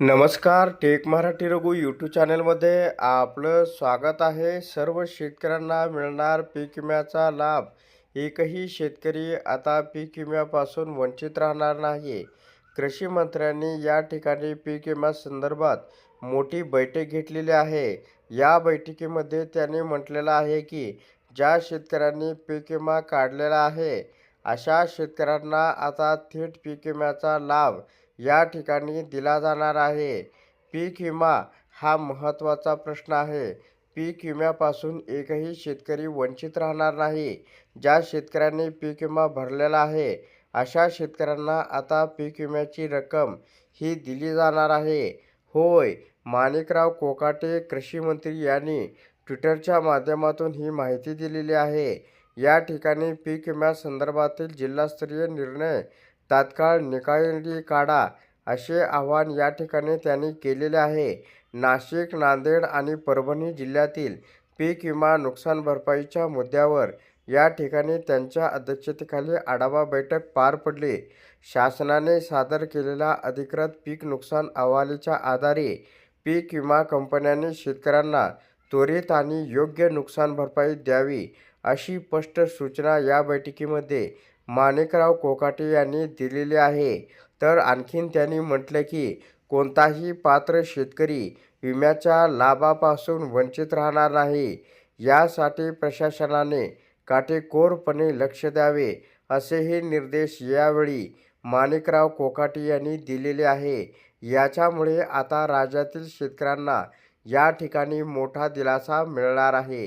नमस्कार take Marathi Raghu YouTube चॅनलमध्ये आपलं स्वागत आहे. सर्व शेतकऱ्यांना मिळणार पीक विम्याचा लाभ. एकही शेतकरी आता पीक विम्यापासून वंचित राहणार नाही. कृषी मंत्र्यांनी या ठिकाणी पीक विम्यासंदर्भात मोठी बैठक घेतलेली आहे. या बैठकीमध्ये त्यांनी म्हटलेलं आहे की ज्या शेतकऱ्यांनी पीक विमा काढलेला आहे अशा शेतकऱ्यांना आता थेट पीक विम्याचा लाभ या ठिकाणी दिला जाणार आहे. पीक विमा हा महत्त्वाचा प्रश्न आहे. पीक विम्यापासून एकही शेतकरी वंचित राहणार नाही. ज्या शेतकऱ्यांनी पीक विमा भरलेला आहे अशा शेतकऱ्यांना आता पीक विम्याची रक्कम ही दिली जाणार आहे. होय माणिकराव कोकाटे कृषी मंत्री यांनी ट्विटरच्या माध्यमातून ही माहिती दिलेली आहे. या ठिकाणी पीक विम्यासंदर्भातील जिल्हास्तरीय निर्णय तात्काळ निकाली काढा असे आवाहन या ठिकाणी त्यांनी केलेले आहे. नाशिक नांदेड आणि परभणी जिल्ह्यातील पीक विमा नुकसान भरपाईच्या मुद्द्यावर या ठिकाणी त्यांच्या अध्यक्षतेखाली आढावा बैठक पार पडली. शासनाने सादर केलेल्या अधिकृत पीक नुकसान अहवालीच्या आधारे पीक विमा कंपन्यांनी शेतकऱ्यांना त्वरित आणि योग्य नुकसान भरपाई द्यावी अशी स्पष्ट सूचना या बैठकीमध्ये माणिकराव कोकाटे यांनी दिलेली आहे. तर आणखीन त्यांनी म्हटलं की कोणताही पात्र शेतकरी विम्याच्या लाभापासून वंचित राहणार नाही. यासाठी प्रशासनाने काटेकोरपणे लक्ष द्यावे असेही निर्देश यावेळी माणिकराव कोकाटे यांनी दिलेले आहे. याच्यामुळे आता राज्यातील शेतकऱ्यांना या ठिकाणी मोठा दिलासा मिळणार आहे.